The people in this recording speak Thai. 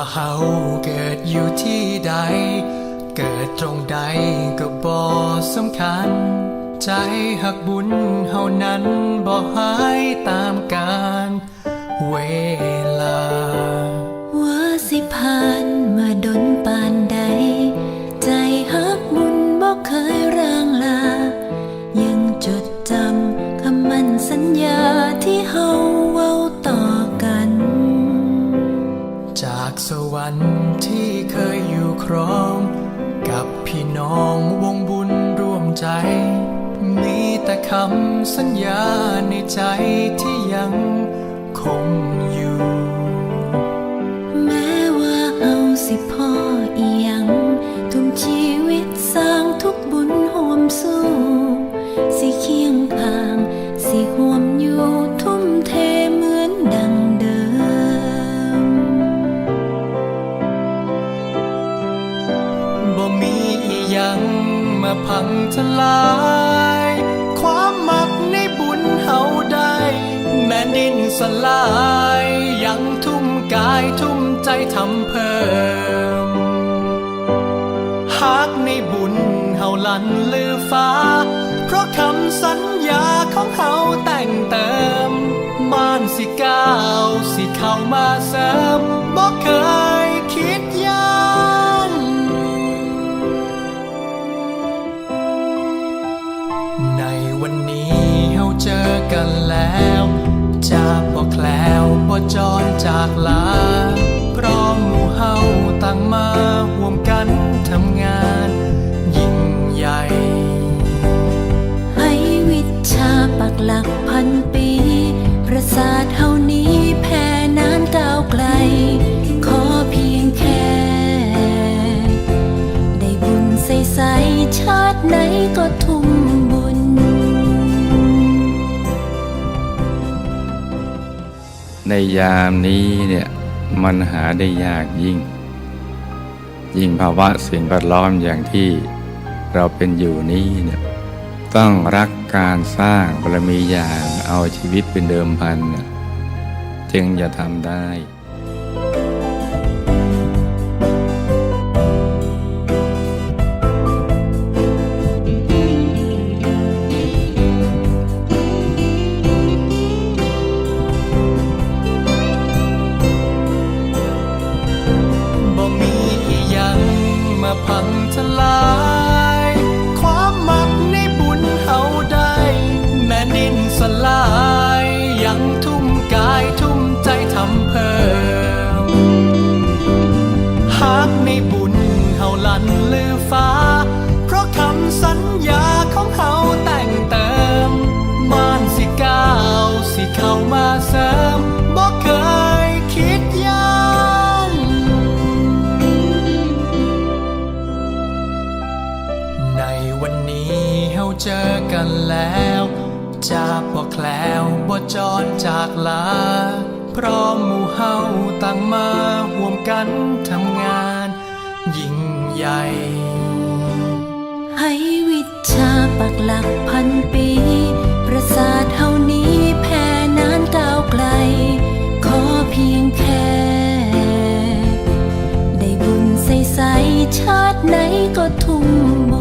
าเฮาเกิดอยู่ที่ใด เกิดตรงใดก็บ่สำคัญ ใจหักบุญเฮานั้นบ่หายตามกาล จากสวรรค์ที่เคยอยู่ครอง กับพี่น้องวงบุญร่วมใจ มีแต่คำสัญญาในใจที่ยังคงอยู่ ยังมาพังทลาย ความมักในบุญเฮาได้ แม่ดินสลาย ยังทุ่มกายทุ่มใจทำเพิ่ม หากในบุญเฮาลันลือฟ้า เพราะคำสัญญาของเฮาแต่งเติม บ้านสิก้าวสิเข้ามาเสริมบ่เค วันนี้เฮาเจอกันแล้วจะบ่แคล้วบ่จรจากลาเพราะหมู่เฮาตั้งมาห่วมกันทำงานยิ่งใหญ่ ให้วิชาปักหลักพันปี ประสาทเฮา ในยามนี้เนี่ยมันหาได้ยากยิ่ง ยิ่งภาวะสิ่งแวดล้อมอย่างที่เราเป็นอยู่นี้เนี่ยต้องรักการสร้างบารมีอย่างเอาชีวิตเป็นเดิมพัน จึงจะทำได้ พั เจอกันแล้วจะบ่แคล้วบ่จรจากลา พราะหมู่เฮาตั้งมาห่วมกันทำงาน ยิ่งใหญ่ ให้วิชาปักหลักพันปี ประสาทเฮานี้แผ่นานก้าวไกล ขอเพียงแค่ ได้บุญใส ๆ ชาติไหนก็ทุ่ม